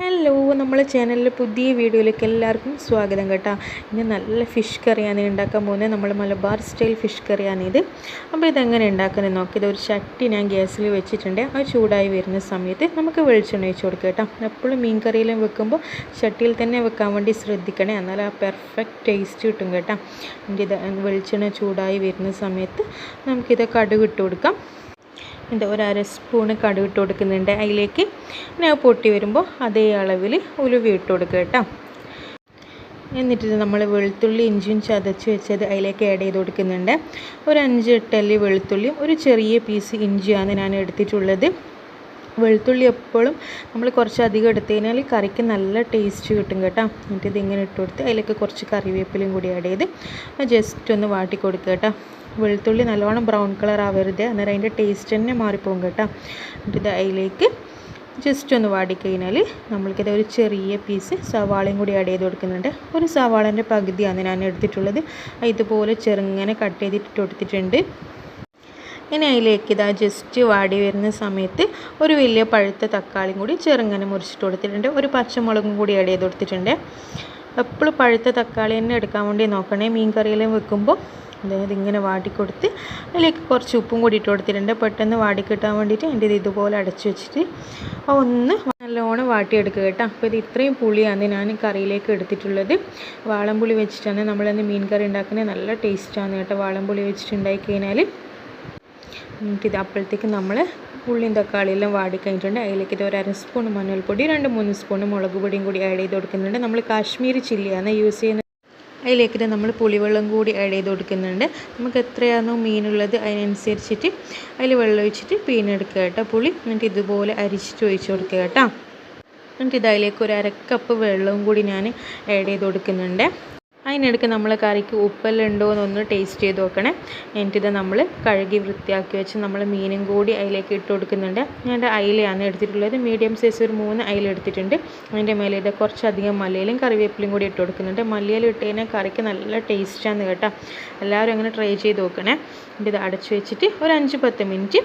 Hello നമ്മളെ ചാനലിലെ പുതിയ വീഡിയോയിലേക്ക് എല്ലാവർക്കും സ്വാഗതം കേട്ടോ. ഇനി നല്ല ഫിഷ് കറിയാണ് ഉണ്ടാക്കാൻ പോകുന്നത്. നമ്മൾ മലബാർ സ്റ്റൈൽ ഫിഷ് കറിയാണ് ഇത്. അപ്പോൾ ഇതെങ്ങനെ ഉണ്ടാക്കുന്നത് നോക്കി ഇതൊരു ചട്ടി ഞാൻ ഗ്യാസിൽ വെച്ചിട്ടുണ്ട്. അത് ചൂടായി വരുന്ന സമയത്ത് നമുക്ക് വെളിച്ചെണ്ണ ഒഴിച്ച് കൊടുക്കുക കേട്ടോ. എപ്പോഴും മീൻ കറിയിലും വെക്കുമ്പോൾ ചട്ടിയിൽ തന്നെ വെക്കാൻ വേണ്ടി ശ്രദ്ധിക്കണേ. എന്നാൽ ആ പെർഫെക്റ്റ് ടേസ്റ്റ് കിട്ടും കേട്ടോ. എന്റെ ഇത് വെളിച്ചെണ്ണ ചൂടായി വരുന്ന സമയത്ത് നമുക്കിത് കടുക് ഇട്ട് കൊടുക്കാം. എന്താ ഒരു അര സ്പൂണ് കടുക് ഇട്ട് കൊടുക്കുന്നുണ്ട്. അതിലേക്ക് പിന്നെ പൊട്ടി വരുമ്പോൾ അതേ അളവിൽ ഉലുവി ഇട്ട് കൊടുക്കുക കേട്ടോ. എന്നിട്ട് നമ്മൾ വെളുത്തുള്ളി ഇഞ്ചിയും ചതച്ച് വെച്ചത് അതിലേക്ക് ആഡ് ചെയ്ത് കൊടുക്കുന്നുണ്ട്. ഒരു അഞ്ച് എട്ടല്ലി വെളുത്തുള്ളിയും ഒരു ചെറിയ പീസ് ഇഞ്ചിയാണ് ഞാൻ എടുത്തിട്ടുള്ളത്. വെളുത്തുള്ളി എപ്പോഴും നമ്മൾ കുറച്ച് അധികം എടുത്തു കഴിഞ്ഞാൽ കറിക്ക് നല്ല ടേസ്റ്റ് കിട്ടും കേട്ടോ. എന്നിട്ട് ഇതിങ്ങനെ ഇട്ട് കൊടുത്ത് അതിലേക്ക് കുറച്ച് കറിവേപ്പിലയും കൂടി ആഡ് ചെയ്ത് ജസ്റ്റ് ഒന്ന് വാട്ടി കൊടുക്കുക കേട്ടോ. വെളുത്തുള്ളി നല്ലോണം ബ്രൗൺ കളർ ആവരുത് അന്നേരം അതിന്റെ ടേസ്റ്റ് തന്നെ മാറിപ്പോകും കേട്ടോ. എന്നിട്ട് ഇത് അതിലേക്ക് ജസ്റ്റ് ഒന്ന് വാടിക്കഴിഞ്ഞാൽ നമ്മൾക്കിത് ഒരു ചെറിയ പീസ് സവാളയും കൂടി ആഡ് ചെയ്ത് കൊടുക്കുന്നുണ്ട്. ഒരു സവാളേന്റെ പകുതിയാണ് ഞാൻ എടുത്തിട്ടുള്ളത്. ഇതുപോലെ ചെറുങ്ങനെ കട്ട് ചെയ്തിട്ട് കൊടുത്തിട്ടുണ്ട് ഇനി അതിലേക്ക് ഇതാ ജസ്റ്റ് വാടി വരുന്ന സമയത്ത് ഒരു വലിയ പഴുത്ത തക്കാളിയും കൂടി ചെറുങ്ങനെ മുറിച്ചിട്ട് കൊടുത്തിട്ടുണ്ട്. ഒരു പച്ചമുളകും കൂടി ആഡ് ചെയ്ത് കൊടുത്തിട്ടുണ്ട്. എപ്പോഴും പഴുത്ത തക്കാളി തന്നെ എടുക്കാൻ വേണ്ടി നോക്കണേ. മീൻ കറിയിലും വെക്കുമ്പോൾ അതായത് ഇങ്ങനെ വാടിക്കൊടുത്ത് അതിലേക്ക് കുറച്ച് ഉപ്പും കൂടി ഇട്ട് കൊടുത്തിട്ടുണ്ട്. പെട്ടെന്ന് വാടിക്കിട്ടാൻ വേണ്ടിയിട്ട് എന്റെ ഇത് ഇതുപോലെ അടച്ച് വെച്ചിട്ട് ഒന്ന് നല്ലോണം വാട്ടിയെടുക്കുക കേട്ടോ. അപ്പോൾ ഇത് ഇത്രയും പുളിയാണ് ഞാൻ കറിയിലേക്ക് എടുത്തിട്ടുള്ളത്. വാളംപുളി വെച്ചിട്ടാണ് നമ്മളന്ന് മീൻ കറി ഉണ്ടാക്കുന്നത്. നല്ല ടേസ്റ്റാണ് കേട്ടോ. വാളംപുളി വെച്ചിട്ട് ഉണ്ടാക്കി കഴിഞ്ഞാൽ ഇത് അപ്പോഴത്തേക്ക് നമ്മൾ ഉള്ളിയും തക്കാളിയെല്ലാം വാടി കഴിഞ്ഞിട്ടുണ്ട്. അതിലേക്ക് ഇത് ഒരു അര സ്പൂൺ മഞ്ഞൾപ്പൊടി രണ്ട് മൂന്ന് സ്പൂൺ മുളക് പൊടിയും കൂടി ആഡ് ചെയ്ത് കൊടുക്കുന്നുണ്ട്. നമ്മൾ കാശ്മീരി ചില്ലിയാണ് യൂസ് ചെയ്യുന്നത്. അതിലേക്ക് നമ്മൾ പുളിവെള്ളം കൂടി ആഡ് ചെയ്ത് കൊടുക്കുന്നുണ്ട്. നമുക്ക് എത്രയാണോ മീനുള്ളത് അതിനനുസരിച്ചിട്ട് അതിൽ വെള്ളം ഒഴിച്ചിട്ട് പീനെടുക്കുക കേട്ടോ പുളി. എന്നിട്ട് ഇതുപോലെ അരിച്ചിട്ട് ഒഴിച്ച് കൊടുക്കുക കേട്ടോ. എന്നിട്ട് ഇതിലേക്ക് ഒരു അരക്കപ്പ് വെള്ളവും കൂടി ഞാൻ ആഡ് ചെയ്ത് കൊടുക്കുന്നുണ്ട്. അതിനിടയ്ക്ക് നമ്മൾ കറിക്ക് ഉപ്പെല്ലാം എന്നൊന്ന് ടേസ്റ്റ് ചെയ്ത് നോക്കണേ. എന്നിട്ടിത് നമ്മൾ കഴുകി വൃത്തിയാക്കി വെച്ച് നമ്മൾ മീനും കൂടി അതിലേക്ക് ഇട്ട് കൊടുക്കുന്നുണ്ട്. ഞാൻ അയിലയാണ് എടുത്തിട്ടുള്ളത്. മീഡിയം സൈസ് ഒരു മൂന്ന് അയില എടുത്തിട്ടുണ്ട്. അതിന്റെ മേലെ ഇത് കുറച്ചധികം മല്ലിയിലും കറിവേപ്പിലും കൂടി ഇട്ട് കൊടുക്കുന്നുണ്ട്. മല്ലിയിലും ഇട്ട് കഴിഞ്ഞാൽ കറിക്ക് നല്ല ടേസ്റ്റാണ് കേട്ടോ. എല്ലാവരും അങ്ങനെ ട്രൈ ചെയ്ത് നോക്കണേ. എന്നിട്ട് ഇത് അടച്ചു വെച്ചിട്ട് ഒരു അഞ്ച് പത്ത് മിനിറ്റ്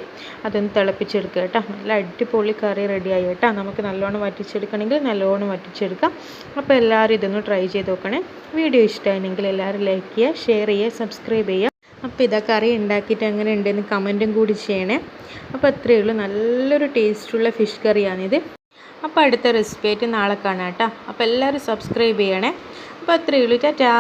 അതൊന്ന് തിളപ്പിച്ചെടുക്കുക കേട്ടോ. നല്ല അടിപൊളി കറി റെഡിയായി കേട്ടോ. നമുക്ക് നല്ലോണം വറ്റിച്ചെടുക്കണമെങ്കിൽ നല്ലോണം വറ്റിച്ചെടുക്കാം. അപ്പോൾ എല്ലാവരും ഇതൊന്ന് ട്രൈ ചെയ്ത് നോക്കണേ. വീഡിയോ ഇഷ്ടമായിരുന്നെങ്കിൽ എല്ലാവരും ലൈക്ക് ചെയ്യുക ഷെയർ ചെയ്യുക സബ്സ്ക്രൈബ് ചെയ്യുക. അപ്പോൾ ഇതാ കറി ഉണ്ടാക്കിയിട്ട് എങ്ങനെ ഉണ്ടെന്ന് കമന്റും കൂടി ചെയ്യണേ. അപ്പോൾ അത്രയേ ഉള്ളൂ. നല്ലൊരു ടേസ്റ്റുള്ള ഫിഷ് കറിയാണിത്. അപ്പോൾ അടുത്ത റെസിപ്പി ആയിട്ട് നാളെ കാണാം കേട്ടോ. അപ്പോൾ എല്ലാവരും സബ്സ്ക്രൈബ് ചെയ്യണേ. അപ്പോൾ അത്രയേ ഉള്ളൂ. ടാറ്റാ.